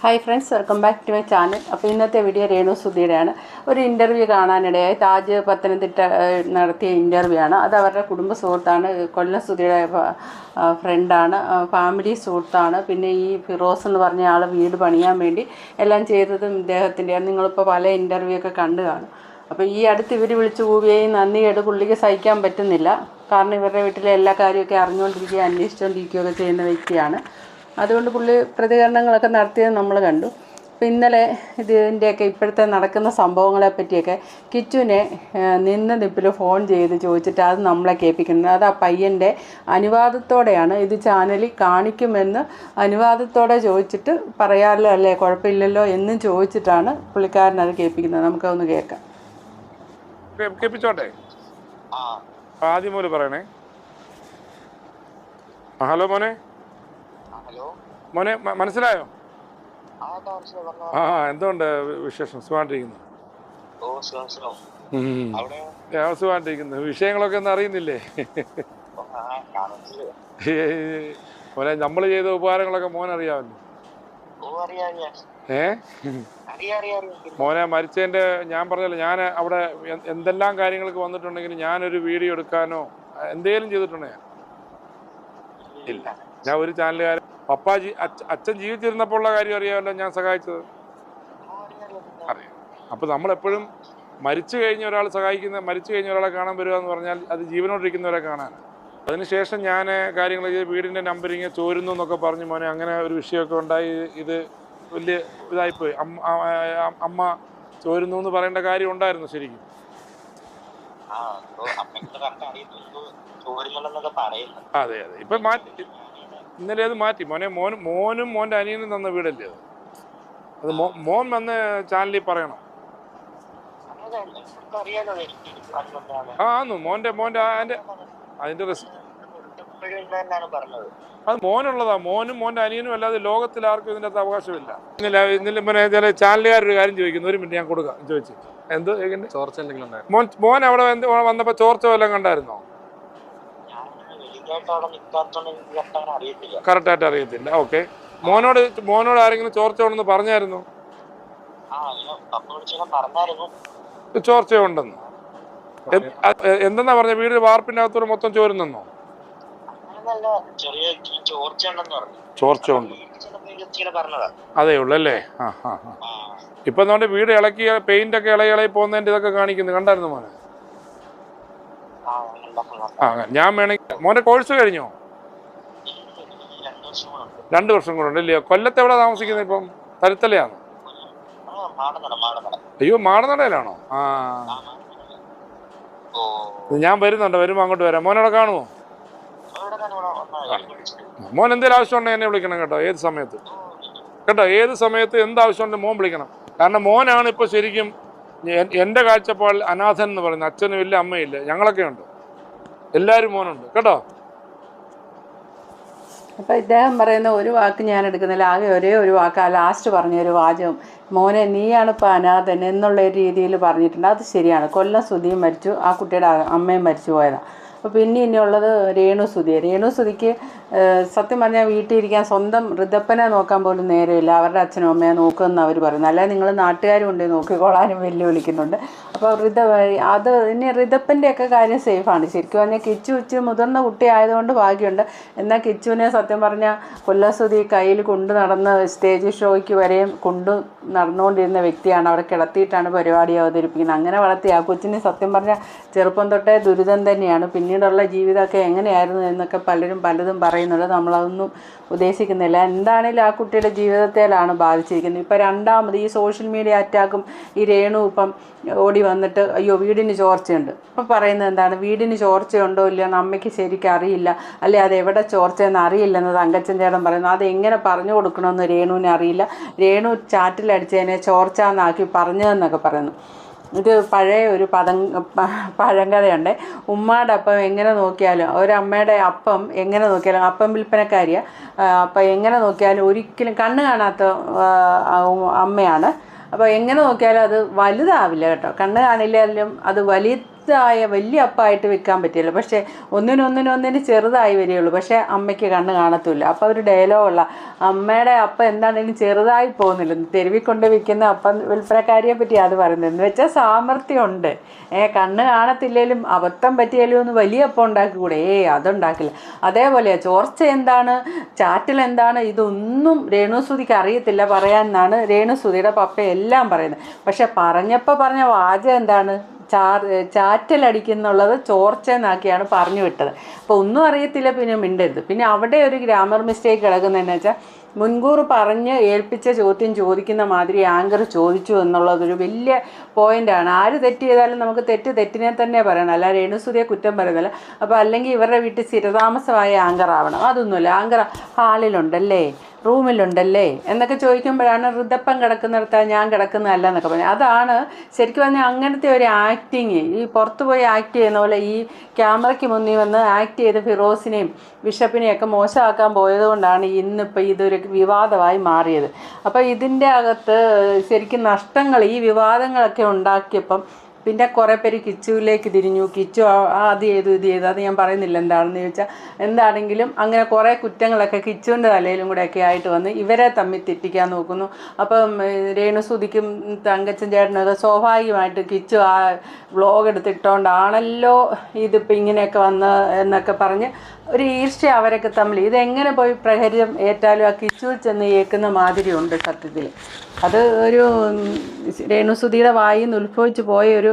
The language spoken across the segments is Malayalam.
Hi friends welcome back to my channel അപ്പോൾ ഇന്നത്തെ വീഡിയോ രേണു സുധിയുടെയാണ്. ഒരു ഇന്റർവ്യൂ കാണാനിടയായി. താജ് പത്തനംതിട്ട നടത്തിയ ഇന്റർവ്യൂ ആണ്. അത് അവരുടെ കുടുംബ സുഹൃത്താണ്. കൊല്ലം സുധിയുടെ ഫ്രണ്ടാണ് ഫാമിലി സുഹൃത്താണ്. പിന്നെ ഈ ഫിറോസ് എന്ന് പറഞ്ഞ ആൾ വീട് പണിയാൻ വേണ്ടി എല്ലാം ചെയ്തതും ഇദ്ദേഹത്തിന്റെയാണ് നിങ്ങളിപ്പോൾ പല ഇന്റർവ്യൂ ഒക്കെ കണ്ടു കാണും. അപ്പോൾ ഈ അടുത്ത് ഇവർ വിളിച്ച് കൂവിയേയും നന്ദിയേട് പുള്ളിക്ക് സഹിക്കാൻ പറ്റുന്നില്ല. കാരണം ഇവരുടെ വീട്ടിലെ എല്ലാ കാര്യമൊക്കെ അറിഞ്ഞുകൊണ്ടിരിക്കുകയും അന്വേഷിച്ചുകൊണ്ടിരിക്കുകയൊക്കെ ചെയ്യുന്ന വ്യക്തിയാണ്. അതുകൊണ്ട് പുള്ളി പ്രതികരണങ്ങളൊക്കെ നടത്തിയത് നമ്മൾ കണ്ടു. അപ്പോൾ ഇന്നലെ ഇതിന്റെയൊക്കെ ഇപ്പോഴത്തെ നടക്കുന്ന സംഭവങ്ങളെ പറ്റിയൊക്കെ കിച്ചുവിനെ നിന്ന് നിപ്പിൽ ഫോൺ ചെയ്ത് ചോദിച്ചിട്ട് അത് നമ്മളെ കേൾപ്പിക്കുന്നത് അത് ആ പയ്യന്റെ അനുവാദത്തോടെയാണ്. ഇത് ചാനലിൽ കാണിക്കുമെന്ന് അനുവാദത്തോടെ ചോദിച്ചിട്ട് പറയാമല്ലോ അല്ലേ കുഴപ്പമില്ലല്ലോ എന്നും ചോദിച്ചിട്ടാണ് പുള്ളിക്കാരൻ അത് കേൾപ്പിക്കുന്നത്. നമുക്കതൊന്ന് കേൾക്കാം. കേൾപ്പിച്ചോട്ടെ? ആദ്യം പോലെ പറയണേ. ആ, ഹലോ മോനെ. മോനെ മനസ്സിലായോ? ആ എന്തുകൊണ്ട് വിശേഷം? സുഖമായിട്ടിരിക്കുന്നു. സുഖമായിട്ടിരിക്കുന്നു. വിഷയങ്ങളൊക്കെ ഒന്നും അറിയുന്നില്ലേ? മോനെ നമ്മൾ ചെയ്ത ഉപകാരങ്ങളൊക്കെ മോൻ അറിയാമല്ലോ. ഏ? മോനെ മരിച്ചതിന്റെ ഞാൻ പറഞ്ഞല്ലോ ഞാൻ അവിടെ എന്തെല്ലാം കാര്യങ്ങൾക്ക് വന്നിട്ടുണ്ടെങ്കിൽ ഞാനൊരു വീഡിയോ എടുക്കാനോ എന്തേലും ചെയ്തിട്ടുണ്ടോ? ഞാൻ ഇല്ല. ഞാൻ ഒരു ചാനലുകാരൻ പപ്പാജി അച്ഛൻ ജീവിച്ചിരുന്നപ്പോൾ ഉള്ള കാര്യം അറിയാമല്ലോ ഞാൻ സഹായിച്ചത്. അറിയാം. അപ്പോൾ നമ്മളെപ്പോഴും മരിച്ചു കഴിഞ്ഞ ഒരാൾ സഹായിക്കുന്ന മരിച്ചു കഴിഞ്ഞ ഒരാളെ കാണാൻ വരിക എന്ന് പറഞ്ഞാൽ അത് ജീവനോട്ടിരിക്കുന്നവരെ കാണാൻ. അതിനുശേഷം ഞാൻ കാര്യങ്ങൾ ചെയ്ത് വീടിന്റെ നമ്പറിങ് ചോരുന്നു എന്നൊക്കെ പറഞ്ഞു മോനെ. അങ്ങനെ ഒരു വിഷയമൊക്കെ ഉണ്ടായി. ഇത് വലിയ ഇതായിപ്പോയി. അമ്മ ചോരുന്നു എന്ന് പറയേണ്ട കാര്യം ഉണ്ടായിരുന്നു ശരിക്കും. അതെ അതെ. ഇപ്പം മാറ്റി ഇന്നലെ അത് മാറ്റി. മോനെ മോൻ മോനും മോന്റെ അനിയനും തന്ന വീടല്ലേ അത്? അത് മോൻ വന്ന് ചാനലിൽ പറയണം. ആ ആന്നു. മോന്റെ മോന്റെ അതിന്റെ അതിന്റെ അത് മോനുള്ളതാ. മോനും മോന്റെ അനിയനും അല്ലാതെ ലോകത്തിൽ ആർക്കും ഇതിന്റെ അകത്ത് അവകാശമില്ല. ഇന്നലെ ഇന്നലെ പിന്നെ ചില ചാനലുകാരൊരു കാര്യം ചോദിക്കുന്നു. ഒരു മിനിറ്റ് ഞാൻ കൊടുക്കാം. ചോദിച്ചു. എന്ത് ചോദിക്കണ്ടേ? ചോർച്ച എന്തെങ്കിലും ഉണ്ടായിരുന്നു മോൻ മോൻ അവിടെ വന്നപ്പോൾ ചോർച്ച വല്ലതും കണ്ടായിരുന്നോ ഞാൻ വലിയതായിട്ട് അവിടെ നിൽക്കാത്തോണ്ട് എനിക്ക് കറക്റ്റ് ആയിട്ട് അറിയത്തില്ല. ഓക്കെ മോനോട് മോനോട് ആരെങ്കിലും ചോർച്ച ഉണ്ടെന്ന്? പറഞ്ഞായിരുന്നു ചോർച്ചയുണ്ടെന്ന് എന്തെന്നാ പറഞ്ഞ? വീട് വാർപ്പിന്റെ അകത്തൂടെ മൊത്തം ചോരുന്നെന്നോ? ചോർച്ചയുണ്ട്. അതേ ഉള്ളു അല്ലേ? ആ ആ ആ. നമ്മുടെ വീട് ഇളക്കി പെയിന്റ് ഒക്കെ ഇളകി ഇളകി പോകുന്നതിന്റെ ഇതൊക്കെ കാണിക്കുന്നു. കണ്ടായിരുന്നു മോനെ? ആ. ഞാൻ വേണമെങ്കിൽ മോന്റെ കോഴ്സ് കഴിഞ്ഞോ? രണ്ടു വർഷം കൂടെ ഉണ്ട് ഉണ്ടല്ലയോ കൊല്ലത്ത് എവിടെ താമസിക്കുന്നത് ഇപ്പം? തരുത്തലയാണ് അയ്യോ മാടനടയിലാണോ? ആ. ഞാൻ വരുന്നുണ്ട് വരുമ്പോൾ അങ്ങോട്ട് വരാം. മോനവിടെ കാണുമോ മോൻ എന്തെങ്കിലും ആവശ്യമുണ്ടെങ്കിൽ എന്നെ വിളിക്കണം കേട്ടോ ഏത് സമയത്ത്? കേട്ടോ ഏത് സമയത്ത് എന്ത് ആവശ്യമുണ്ടെങ്കിൽ മോൻ വിളിക്കണം. കാരണം മോനാണ് ഇപ്പോൾ ശരിക്കും എന്റെ കാഴ്ചപ്പാടിൽ അനാഥൻ എന്ന് പറയുന്നത് അച്ഛനും ഇല്ല അമ്മയില്ല ഞങ്ങളൊക്കെ ഉണ്ട്. എല്ലാവരും മോനുണ്ട്. കേട്ടോ? അപ്പോൾ ഇദ്ദേഹം പറയുന്ന ഒരു വാക്ക് ഞാൻ എടുക്കുന്നില്ല. ആകെ ഒരേ ഒരു വാക്ക്. ആ ലാസ്റ്റ് പറഞ്ഞ ഒരു വാചകം. മോനെ നീയാണ് ഇപ്പൊ അനാഥൻ എന്നുള്ള രീതിയിൽ പറഞ്ഞിട്ടുണ്ട്. അത് ശരിയാണ്. കൊല്ലം സുധിയും മരിച്ചു. ആ കുട്ടിയുടെ അമ്മയും മരിച്ചു പോയതാണ് അപ്പോൾ പിന്നെ ഇനിയുള്ളത് രേണു രേണുസുതിക്ക് സത്യം പറഞ്ഞാൽ വീട്ടിൽ ഇരിക്കാൻ സ്വന്തം ഋതപ്പനെ നോക്കാൻ പോലും നേരമില്ല. അവരുടെ അച്ഛനും അമ്മയെ നോക്കുമെന്ന് അവർ പറയുന്നു അല്ലാതെ നിങ്ങൾ നാട്ടുകാരും ഉണ്ട് നോക്കിക്കോളാനും വെല്ലുവിളിക്കുന്നുണ്ട്. അപ്പോൾ ഋത അത് ഇനി ഋതപ്പന്റെയൊക്കെ കാര്യം സേഫാണ്. ശരിക്കും പറഞ്ഞാൽ കിച്ചു ഉച്ച മുതിർന്ന കുട്ടി ആയതുകൊണ്ട് ഭാഗ്യമുണ്ട്. എന്നാൽ കിച്ചുവിനെ സത്യം പറഞ്ഞാൽ കൊല്ലസുതി കയ്യിൽ കൊണ്ടു നടന്ന് സ്റ്റേജ് ഷോയ്ക്ക് വരെയും കൊണ്ടു നടന്നുകൊണ്ടിരുന്ന വ്യക്തിയാണ്. അവിടെ കിടത്തിയിട്ടാണ് പരിപാടി അവതരിപ്പിക്കുന്നത്. അങ്ങനെ വളർത്തി ആ കൊച്ചിന് സത്യം പറഞ്ഞാൽ ചെറുപ്പം തൊട്ടേ ദുരിതം തന്നെയാണ്. പിന്നീടുള്ള ജീവിതമൊക്കെ എങ്ങനെയായിരുന്നു എന്നൊക്കെ പലരും പലതും പറയുന്നുണ്ട്. നമ്മളതൊന്നും ഉദ്ദേശിക്കുന്നില്ല. എന്താണേലും ആ കുട്ടിയുടെ ജീവിതത്തിലാണ് ബാധിച്ചിരിക്കുന്നത്. ഇപ്പം രണ്ടാമത് ഈ സോഷ്യൽ മീഡിയ അറ്റാക്കും ഈ രേണു ഇപ്പം ഓടി വന്നിട്ട് അയ്യോ വീടിന് ചോർച്ചയുണ്ട്. ഇപ്പം പറയുന്നത് എന്താണ്? വീടിന് ചോർച്ചയുണ്ടോ ഇല്ലയോ അമ്മയ്ക്ക് ശരിക്കും അറിയില്ല. അല്ലെ അത് എവിടെ ചോർച്ചയെന്ന് അറിയില്ലെന്ന് തങ്കച്ചൻ ചേട്ടൻ പറയുന്നു. അത് എങ്ങനെ പറഞ്ഞു കൊടുക്കണമെന്ന് രേണുവിനെ അറിയില്ല. രേണു ചാറ്റിലടിച്ചതിനെ ചോർച്ച എന്നാക്കി പറഞ്ഞതെന്നൊക്കെ പറയുന്നു. ഇത് പഴയ ഒരു പദം പഴങ്കഥയുണ്ട്. ഉമ്മാടെ അപ്പം എങ്ങനെ നോക്കിയാലും ഒരമ്മയുടെ അപ്പം എങ്ങനെ നോക്കിയാലും അപ്പം വിൽപ്പനക്കാരിയാണ് അപ്പം എങ്ങനെ നോക്കിയാലും ഒരിക്കലും കണ്ണ് കാണാത്ത അമ്മയാണ്. അപ്പോൾ എങ്ങനെ നോക്കിയാലും അത് വലുതാവില്ല കേട്ടോ. കണ്ണ് കാണില്ലാലും അത് വലിയ വലുതായ വലിയ അപ്പായിട്ട് വെക്കാൻ പറ്റില്ല. പക്ഷേ ഒന്നിനൊന്നിനൊന്നിന് ചെറുതായി വരികയുള്ളൂ. പക്ഷേ അമ്മയ്ക്ക് കണ്ണ് കാണത്തില്ല. അപ്പോൾ ഒരു ഡയലോഗുള്ള അമ്മയുടെ അപ്പം എന്താണെങ്കിലും ചെറുതായി പോകുന്നില്ല. തെരുവിൽ കൊണ്ട് വിൽക്കുന്ന അപ്പം വിൽപ്പനക്കാരിയെ പറ്റി അത് പറയുന്നത്. എന്ന് വെച്ചാൽ സാമർഥ്യമുണ്ട്. ഏ കണ്ണ് കാണത്തില്ലേലും അബദ്ധം പറ്റിയാലും ഒന്ന് വലിയ അപ്പം ഉണ്ടാക്കിക്കൂടെ? ഏ അതുണ്ടാക്കില്ല. അതേപോലെ ചോർച്ച എന്താണ്? ചാറ്റിൽ എന്താണ്? ഇതൊന്നും രേണുസുതിക്ക് അറിയത്തില്ല പറയാൻ എന്നാണ് രേണുസുതിയുടെ പപ്പ എല്ലാം പറയുന്നത്. പക്ഷെ പറഞ്ഞപ്പോൾ പറഞ്ഞ വാചകം എന്താണ്? ചാ ചാറ്റലടിക്കുന്നുള്ളത് ചോർച്ച എന്നാക്കിയാണ് പറഞ്ഞു വിട്ടത്. അപ്പോൾ ഒന്നും അറിയത്തില്ല പിന്നെ മിണ്ടരുത്. പിന്നെ അവിടെ ഒരു ഗ്രാമർ മിസ്റ്റേക്ക് കിടക്കുന്നതെന്ന് വെച്ചാൽ മുൻകൂർ പറഞ്ഞ് ഏൽപ്പിച്ച ചോദ്യം ചോദിക്കുന്ന മാതിരി ആങ്കർ ചോദിച്ചു എന്നുള്ളതൊരു വലിയ പോയിന്റാണ് ആര് തെറ്റ് ചെയ്താലും നമുക്ക് തെറ്റ് തെറ്റിനെ തന്നെ പറയണം. അല്ല രേണുസുതിയെ കുറ്റം പറയുന്നില്ല അപ്പോൾ അല്ലെങ്കിൽ ഇവരുടെ വീട്ടിൽ സ്ഥിരതാമസമായ ആങ്കർ ആവണം അതൊന്നുമില്ല. ആങ്കർ ഹാളിലുണ്ടല്ലേ? റൂമിലുണ്ടല്ലേ? എന്നൊക്കെ ചോദിക്കുമ്പോഴാണ് ഋതപ്പം കിടക്കുന്നിടത്ത ഞാൻ കിടക്കുന്നതല്ല എന്നൊക്കെ പറഞ്ഞു അതാണ് ശരിക്കും പറഞ്ഞാൽ അങ്ങനത്തെ ഒരു ആക്ടിങ് ഈ പുറത്തു പോയി ആക്ട് ചെയ്യുന്ന പോലെ ഈ ക്യാമറയ്ക്ക് മുന്നിൽ വന്ന് ആക്ട് ചെയ്ത് ഫിറോസിനെയും ബിഷപ്പിനെയും ബിഷപ്പിനെയൊക്കെ മോശമാക്കാൻ പോയതുകൊണ്ടാണ് ഇന്നിപ്പോൾ ഇതൊരു വിവാദമായി മാറിയത്. അപ്പോൾ ഇതിന്റെ അകത്ത് ശരിക്കും നഷ്ടങ്ങൾ ഈ വിവാദങ്ങളൊക്കെ ഉണ്ടാക്കിയപ്പം പിന്നെ കുറേ പേര് കിച്ചുവിലേക്ക് തിരിഞ്ഞു. കിച്ചു അത് ചെയ്തു ഇത് ചെയ്തു. അത് ഞാൻ പറയുന്നില്ല എന്താണെന്ന് ചോദിച്ചാൽ എന്താണെങ്കിലും അങ്ങനെ കുറേ കുറ്റങ്ങളൊക്കെ കിച്ചുവിന്റെ തലയിലും കൂടെയൊക്കെ ആയിട്ട് വന്ന് ഇവരെ തമ്മിൽ തെറ്റിക്കാൻ നോക്കുന്നു. അപ്പം രേണുസുതിക്കും തങ്കച്ചൻ ചേട്ടനൊക്കെ സ്വാഭാവികമായിട്ട് കിച്ചു ആ വ്ളോഗ് എടുത്തിട്ടോണ്ടാണല്ലോ ഇതിപ്പോൾ ഇങ്ങനെയൊക്കെ വന്ന് എന്നൊക്കെ പറഞ്ഞ് ഒരു ഈർഷ്യ അവരൊക്കെ തമ്മിൽ. ഇതെങ്ങനെ പോയി പ്രഹരം ഏറ്റാലും ആ കിച്ചുവിൽ ചെന്ന് ഏക്കുന്ന മാതിരിയുണ്ട് സത്യത്തിൽ അത് ഒരു രേണുസുതിയുടെ വായിൽ നിന്ന് ഉത്ഭവിച്ച് പോയ ഒരു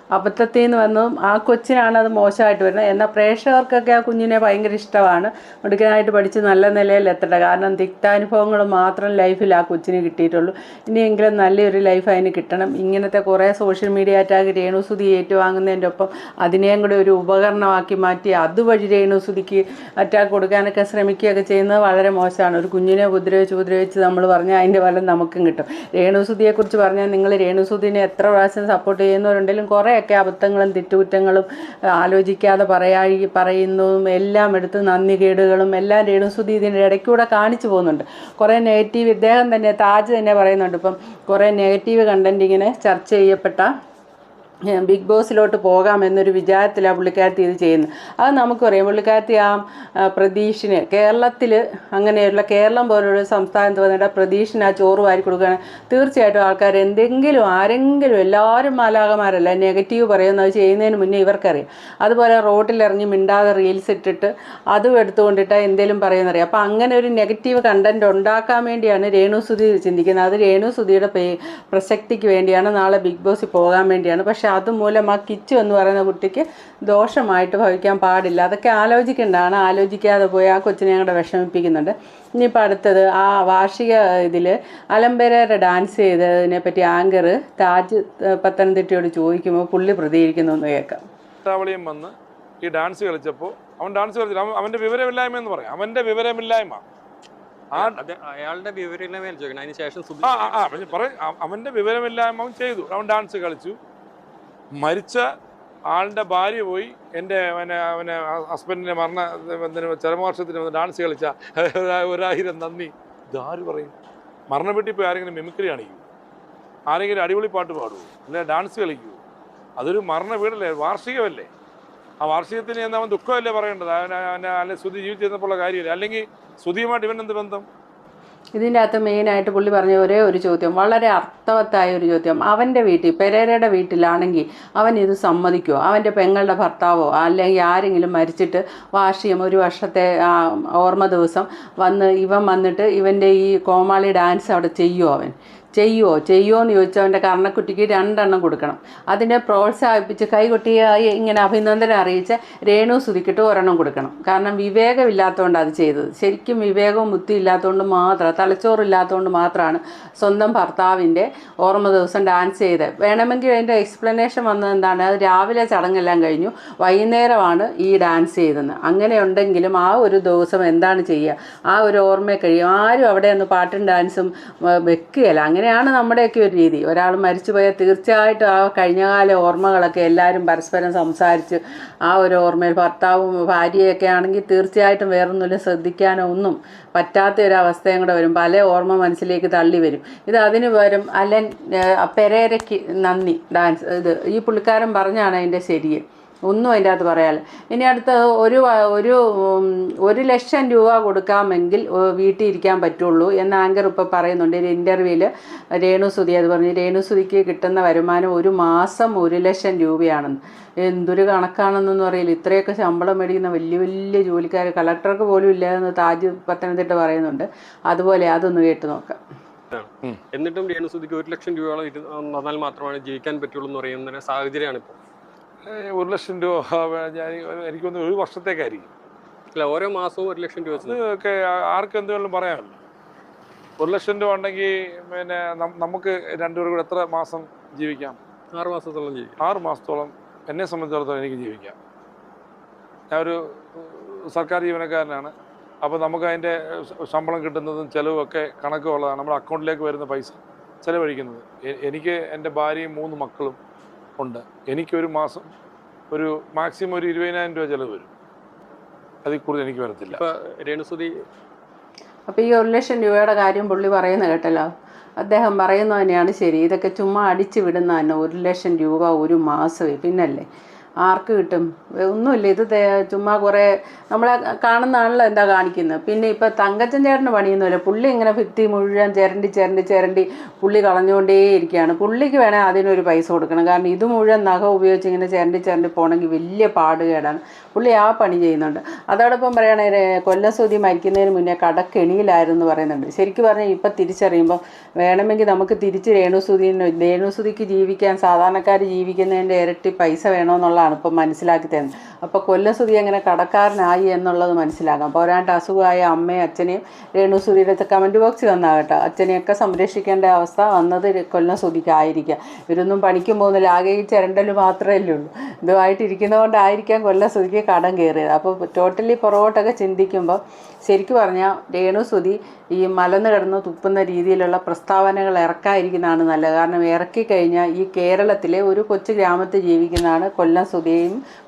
അബദ്ധത്തിൽ നിന്ന് വന്നതും ആ കൊച്ചിനാണ് അത് മോശമായിട്ട് വരുന്നത്. എന്നാൽ പ്രേക്ഷകർക്കൊക്കെ ആ കുഞ്ഞിനെ ഭയങ്കര ഇഷ്ടമാണ്. മിടുക്കനായിട്ട് പഠിച്ച് നല്ല നിലയിൽ എത്തട്ടെ. കാരണം തിക്താനുഭവങ്ങൾ മാത്രം ലൈഫിൽ ആ കൊച്ചിന് കിട്ടിയിട്ടുള്ളൂ. ഇനിയെങ്കിലും നല്ലൊരു ലൈഫ് അതിന് കിട്ടണം. ഇങ്ങനത്തെ കുറേ സോഷ്യൽ മീഡിയ അറ്റാക്ക് രേണുസുതി ഏറ്റുവാങ്ങുന്നതിന്റെ ഒപ്പം അതിനെയും കൂടി ഒരു ഉപകരണമാക്കി മാറ്റി അതുവഴി രേണുസുതിക്ക് അറ്റാക്ക് കൊടുക്കാനൊക്കെ ശ്രമിക്കുകയൊക്കെ ചെയ്യുന്നത് വളരെ മോശമാണ്. ഒരു കുഞ്ഞിനെ ഉപദ്രവിച്ച് ഉപദ്രവിച്ച് നമ്മൾ പറഞ്ഞാൽ അതിന്റെ ഫലം നമുക്കും കിട്ടും. രേണുസുതിയെക്കുറിച്ച് പറഞ്ഞാൽ നിങ്ങൾ രേണുസുതിനെ എത്ര പ്രാവശ്യം സപ്പോർട്ട് ചെയ്യുന്നവരുണ്ടെങ്കിലും കുറേയൊക്കെ അബദ്ധങ്ങളും തെറ്റുകുറ്റങ്ങളും ആലോചിക്കാതെ പറയാ പറയുന്നതും എല്ലാം എടുത്ത് നന്ദി കേടുകളും എല്ലാം രേണുസുതി ഇതിന്റെ ഇടയ്ക്കൂടെ കാണിച്ചു പോകുന്നുണ്ട്. കുറേ നെഗറ്റീവ് ഇദ്ദേഹം തന്നെ താജ് തന്നെ പറയുന്നുണ്ട്. ഇപ്പം കുറേ നെഗറ്റീവ് കണ്ടന്റിങ്ങനെ ചർച്ച ചെയ്യപ്പെട്ട ബിഗ് ബോസിലോട്ട് പോകാം എന്നൊരു വിചാരത്തിലാണ് പുള്ളിക്കാരത്തി ഇത് ചെയ്യുന്നത്. അത് നമുക്കറിയാം. പുള്ളിക്കാരത്തി ആ പ്രതീക്ഷിന് കേരളത്തിൽ അങ്ങനെയുള്ള കേരളം പോലുള്ള സംസ്ഥാനത്ത് വന്നിട്ട് പ്രതീക്ഷിന് ആ ചോറ് വാരി കൊടുക്കുകയാണെങ്കിൽ തീർച്ചയായിട്ടും ആൾക്കാർ എന്തെങ്കിലും ആരെങ്കിലും എല്ലാവരും മാലാകമാരല്ല നെഗറ്റീവ് പറയുന്നത് ചെയ്യുന്നതിന് മുന്നേ ഇവർക്കറിയാം. അതുപോലെ റോട്ടിലിറങ്ങി മിണ്ടാതെ റീൽസ് ഇട്ടിട്ട് അതും എടുത്തുകൊണ്ടിട്ട് എന്തെങ്കിലും പറയുന്നറിയാം. അപ്പോൾ അങ്ങനെ ഒരു നെഗറ്റീവ് കണ്ടന്റ് ഉണ്ടാക്കാൻ വേണ്ടിയാണ് രേണുസുതി ചിന്തിക്കുന്നത്. അത് രേണുസുതിയുടെ പ്രസക്തിക്ക് വേണ്ടിയാണ് നാളെ ബിഗ് ബോസിൽ പോകാൻ വേണ്ടിയാണ്. പക്ഷെ അതുമൂലം ആ കിച്ചു എന്ന് പറയുന്ന കുട്ടിക്ക് ദോഷമായിട്ട് ഭവിക്കാൻ പാടില്ല. അതൊക്കെ ആലോചിക്കേണ്ടതാണ്. ആലോചിക്കാതെ പോയി ആ കൊച്ചിനെ ഞങ്ങളുടെ വിഷമിപ്പിക്കുന്നുണ്ട്. ഇനിയിപ്പോൾ അടുത്തത് ആ വാർഷിക ഇതിൽ അലമ്പരയുടെ ഡാൻസ് ചെയ്തതിനെ പറ്റി ആങ്കർ താജ് പത്തനംതിട്ടയോട് ചോദിക്കുമ്പോൾ പുള്ളി പ്രതികരിക്കുന്നു എന്ന് കേൾക്കാം. വന്ന് ഈ ഡാൻസ് കളിച്ചപ്പോൾ അവൻ ഡാൻസ് കളിച്ചില്ല. അവന്റെ അവന്റെ വിവരമില്ലായ്മ എന്ന് പറയാം. അവന്റെ വിവരമില്ലായ്മ. ആ അയാളുടെ വിവരമില്ലായ്മ ചോദിക്കണം. അതിന് ശേഷം അവന്റെ വിവരമില്ലായ്മ അവൻ ചെയ്തു. അവൻ ഡാൻസ് കളിച്ചു. മരിച്ച ആളുടെ ഭാര്യ പോയി എന്റെ അവനെ അവനെ ഹസ്ബൻഡിന്റെ മരണ ചരമവർഷത്തിന് വന്ന് ഡാൻസ് കളിച്ച ഒരായിരം നന്ദി. ഇതാര് പറയും? മരണ വീട്ടിൽ പോയി ആരെങ്കിലും മിമിക്രി കാണിക്കൂ? ആരെങ്കിലും അടിപൊളി പാട്ട് പാടുമോ അല്ലെ ഡാൻസ് കളിക്കൂ? അതൊരു മരണ വീടല്ലേ വാർഷികമല്ലേ? ആ വാർഷികത്തിന് അവൻ ദുഃഖമല്ലേ പറയേണ്ടത്? അവൻ അവനെ അല്ലെ ജീവിച്ചിരുന്നപ്പോൾ ഉള്ള കാര്യമല്ലേ? അല്ലെങ്കിൽ ശ്രുതിയുമായിട്ട് ഇവനെന്ത് ബന്ധം? ഇതിന്റെ അകത്ത് മെയിനായിട്ട് പുള്ളി പറഞ്ഞ ഒരേ ഒരു ചോദ്യം വളരെ അർത്ഥവത്തായ ഒരു ചോദ്യം. അവന്റെ വീട്ടിൽ പെരേരയുടെ വീട്ടിലാണെങ്കിൽ അവൻ ഇത് സമ്മതിക്കുമോ അവന്റെ പെങ്ങളുടെ ഭർത്താവോ? അല്ലെങ്കിൽ ആരെങ്കിലും മരിച്ചിട്ട് വാർഷികം ഒരു വർഷത്തെ ഓർമ്മ ദിവസം വന്ന് ഇവൻ വന്നിട്ട് ഇവന്റെ ഈ കോമാളി ഡാൻസ് അവിടെ ചെയ്യുമോ അവൻ? ചെയ്യുമോ ചെയ്യുമോ എന്ന് ചോദിച്ചാൽ അവന്റെ കർണക്കുട്ടിക്ക് രണ്ടെണ്ണം കൊടുക്കണം. അതിനെ പ്രോത്സാഹിപ്പിച്ച് കൈകൊട്ടിയായി ഇങ്ങനെ അഭിനന്ദനം അറിയിച്ച രേണു സുതിക്കിട്ട് ഒരെണ്ണം കൊടുക്കണം. കാരണം വിവേകമില്ലാത്തതുകൊണ്ടാണ് അത് ചെയ്തത്. ശരിക്കും വിവേകവും ബുദ്ധി ഇല്ലാത്തതുകൊണ്ട് മാത്രം തലച്ചോറില്ലാത്തതുകൊണ്ട് മാത്രമാണ് സ്വന്തം ഭർത്താവിന്റെ ഓർമ്മ ദിവസം ഡാൻസ് ചെയ്തത്. വേണമെങ്കിൽ അതിന്റെ എക്സ്പ്ലനേഷൻ വന്നത് എന്താണ്? അത് രാവിലെ ചടങ്ങെല്ലാം കഴിഞ്ഞു വൈകുന്നേരമാണ് ഈ ഡാൻസ് ചെയ്തത്. അങ്ങനെ ഉണ്ടെങ്കിലും ആ ഒരു ദിവസം എന്താണ് ചെയ്യുക? ആ ഒരു ഓർമ്മയെ കഴിയും ആരും അവിടെ ഒന്ന് പാട്ടും ഡാൻസും വെക്കുകയല്ല. വെക്കുകയില്ല അങ്ങനെയാണ് നമ്മുടെയൊക്കെ ഒരു രീതി. ഒരാൾ മരിച്ചു പോയാൽ തീർച്ചയായിട്ടും ആ കഴിഞ്ഞകാല ഓർമ്മകളൊക്കെ എല്ലാവരും പരസ്പരം സംസാരിച്ച് ആ ഒരു ഓർമ്മയിൽ ഭർത്താവും ഭാര്യയൊക്കെ ആണെങ്കിൽ തീർച്ചയായിട്ടും വേറൊന്നുമില്ല ശ്രദ്ധിക്കാനോ ഒന്നും പറ്റാത്ത ഒരു അവസ്ഥയും കൂടെ വരും. പല ഓർമ്മ മനസ്സിലേക്ക് തള്ളി വരും. ഇത് അതിന് പകരം ഏഹ്, പെരേരയ്ക്ക് നന്ദി ഡാൻസ്. ഇത് ഈ പുള്ളിക്കാരൻ പറഞ്ഞാണ് അതിന്റെ ശരിയെ. ഒന്നും അതിന്റെ അകത്ത് പറയാല്ല. ഇനി അടുത്ത് ഒരു ഒരു ഒരു ലക്ഷം രൂപ കൊടുക്കാമെങ്കിൽ വീട്ടിൽ ഇരിക്കാൻ പറ്റുള്ളൂ എന്ന് ആങ്കർ ഇപ്പോൾ പറയുന്നുണ്ട്. ഒരു ഇന്റർവ്യൂവിൽ രേണുസുതി അത് പറഞ്ഞു. രേണുസുതിക്ക് കിട്ടുന്ന വരുമാനം ഒരു മാസം ഒരു ലക്ഷം രൂപയാണെന്ന്. എന്തൊരു കണക്കാണെന്നൊന്നും അറിയില്ല. ഇത്രയൊക്കെ ശമ്പളം മേടിക്കുന്ന വലിയ വലിയ ജോലിക്കാർ കളക്ടർക്ക് പോലും ഇല്ലയെന്ന് താജ് പത്തനംതിട്ട പറയുന്നുണ്ട്. അതുപോലെ അതൊന്ന് കേട്ട് നോക്കാം. എന്നിട്ടും രേണുസുതിക്ക് ഒരു ലക്ഷം രൂപയോളം തന്നാൽ മാത്രമാണ് ജീവിക്കാൻ പറ്റുള്ളൂ എന്ന് പറയുന്ന സാഹചര്യമാണ് ഇപ്പോൾ ഒരു ലക്ഷം രൂപ ഞാൻ എനിക്കൊന്ന് ഒരു വർഷത്തേക്കായിരിക്കും. അല്ല ഓരോ മാസവും ഒരു ലക്ഷം രൂപ ഒക്കെ ആർക്കും എന്തുവേണമെങ്കിലും പറയാമല്ലോ. ഒരു ലക്ഷം രൂപ ഉണ്ടെങ്കിൽ പിന്നെ നമുക്ക് രണ്ടുപേരും കൂടെ എത്ര മാസം ജീവിക്കാം? ആറ് മാസത്തോളം ജീവിക്കാം. ആറ് മാസത്തോളം എന്നെ സംബന്ധിച്ചിടത്തോളം എനിക്ക് ജീവിക്കാം. ഞാൻ ഒരു സർക്കാർ ജീവനക്കാരനാണ്. അപ്പോൾ നമുക്ക് അതിന്റെ ശമ്പളം കിട്ടുന്നതും ചിലവൊക്കെ കണക്കുള്ളതാണ്. നമ്മുടെ അക്കൗണ്ടിലേക്ക് വരുന്ന പൈസ ചിലവഴിക്കുന്നത്. എനിക്ക് എന്റെ ഭാര്യയും മൂന്ന് മക്കളും ഉണ്ട്. എനിക്കൊരു മാസം ഒരു മാക്സിമം ഒരു ഇരുപതിനായിരം രൂപ ചിലവ് വരും. അതിൽ കൂടുതൽ എനിക്ക് വരത്തില്ല. അപ്പൊ രേണുസുതി ഈ ഒരു ലക്ഷം രൂപയുടെ കാര്യം പുള്ളി പറയുന്നത് കേട്ടല്ലോ. അദ്ദേഹം പറയുന്നത് തന്നെയാണ് ശരി. ഇതൊക്കെ ചുമ്മാ അടിച്ചു വിടുന്ന തന്നെ ഒരു ലക്ഷം രൂപ ഒരു മാസമേ പിന്നല്ലേ? ആർക്ക് കിട്ടും? ഒന്നുമില്ല. ഇത് ചുമ്മാ കുറേ നമ്മളെ കാണുന്നതാണല്ലോ എന്താ കാണിക്കുന്നത് പിന്നെ ഇപ്പോൾ തങ്കച്ചൻ ചേട്ടന് പണിയൊന്നുമില്ല. പുള്ളി ഇങ്ങനെ ഭിത്തി മുഴുവൻ ചിരണ്ടി ചിരണ്ടി ചിരണ്ടി പുള്ളി കളഞ്ഞുകൊണ്ടേ ഇരിക്കുകയാണ്. പുള്ളിക്ക് വേണേൽ അതിനൊരു പൈസ കൊടുക്കണം. കാരണം ഇത് മുഴുവൻ നഖം ഉപയോഗിച്ച് ഇങ്ങനെ ചിരണ്ടി ചിരണ്ടി പോകണമെങ്കിൽ വലിയ പാടുകേടാണ്. പുള്ളി ആ പണി ചെയ്യുന്നുണ്ട്. അതോടൊപ്പം പറയുകയാണെങ്കിൽ കൊല്ലസൂതി മരിക്കുന്നതിന് മുന്നേ കടക്കെണിയിലായിരുന്നു പറയുന്നുണ്ട്. ശരിക്കും പറഞ്ഞാൽ ഇപ്പം തിരിച്ചറിയുമ്പോൾ വേണമെങ്കിൽ നമുക്ക് തിരിച്ച് രേണുസുതിന് രേണുസുതിക്ക് ജീവിക്കാൻ സാധാരണക്കാർ ജീവിക്കുന്നതിന്റെ ഇരട്ടി പൈസ വേണമെന്നുള്ളതാണ് ഇപ്പം മനസ്സിലാക്കി തരുന്നത്. അപ്പോൾ കൊല്ലസുതി എങ്ങനെ കടക്കാരനായി എന്നുള്ളത് മനസ്സിലാക്കാം. പോരാണ്ട് അസുഖമായ അമ്മയും അച്ഛനെയും രേണുസുതിയുടെ കമന്റ് ബോക്സിൽ വന്നാകട്ടെ അച്ഛനെയൊക്കെ സംരക്ഷിക്കേണ്ട അവസ്ഥ വന്നത് കൊല്ലസുതിക്കായിരിക്കാം ഇവരൊന്നും പണിക്കും പോകുന്നില്ല. ആകെ ഈ ചിരണ്ടൽ മാത്രമേ ഉള്ളൂ. ഇതുമായിട്ടിരിക്കുന്നതുകൊണ്ടായിരിക്കാം കൊല്ലസുതിക്ക് കൊല്ലം കടം കയറിയത്. അപ്പോൾ ടോട്ടലി പുറകോട്ടൊക്കെ ചിന്തിക്കുമ്പോൾ ശരിക്കും പറഞ്ഞാൽ രേണുസുതി ഈ മലന്ന് കിടന്ന് തുപ്പുന്ന രീതിയിലുള്ള പ്രസ്താവനകൾ ഇറക്കാതിരിക്കുന്നതാണ് നല്ലത്. കാരണം ഇറക്കി കഴിഞ്ഞാൽ ഈ കേരളത്തിലെ ഒരു കൊച്ചു ഗ്രാമത്തിൽ ജീവിക്കുന്നതാണ് കൊല്ലം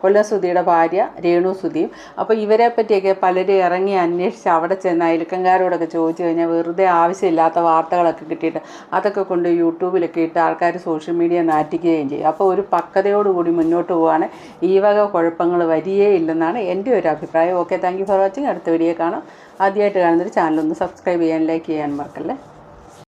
കൊല്ലസുതിയുടെ ഭാര്യ രേണു സുധീം. അപ്പോൾ ഇവരെ പറ്റിയൊക്കെ പലരും ഇറങ്ങി അന്വേഷിച്ച് അവിടെ ചെന്ന് അയൽക്കങ്കാരോടൊക്കെ ചോദിച്ചു കഴിഞ്ഞാൽ വെറുതെ ആവശ്യമില്ലാത്ത വാർത്തകളൊക്കെ കിട്ടിയിട്ട് അതൊക്കെ കൊണ്ട് യൂട്യൂബിലൊക്കെ ഇട്ട് ആൾക്കാർ സോഷ്യൽ മീഡിയ നാറ്റിക്കുകയും ചെയ്യും. അപ്പോൾ ഒരു പക്വതയോടുകൂടി മുന്നോട്ട് പോവുകയാണ്. ഈ വക കുഴപ്പങ്ങൾ വരികയേ ഇല്ലെന്നാണ് എന്റെ ഒരു അഭിപ്രായം. Okay thank you for watching അടുത്ത വീഡിയോ കാണാം. ആദ്യമായിട്ട് കാണുന്നൊരു ചാനലൊന്ന് സബ്സ്ക്രൈബ് ചെയ്യാൻ ലൈക്ക് ചെയ്യാൻ മറക്കല്ലേ?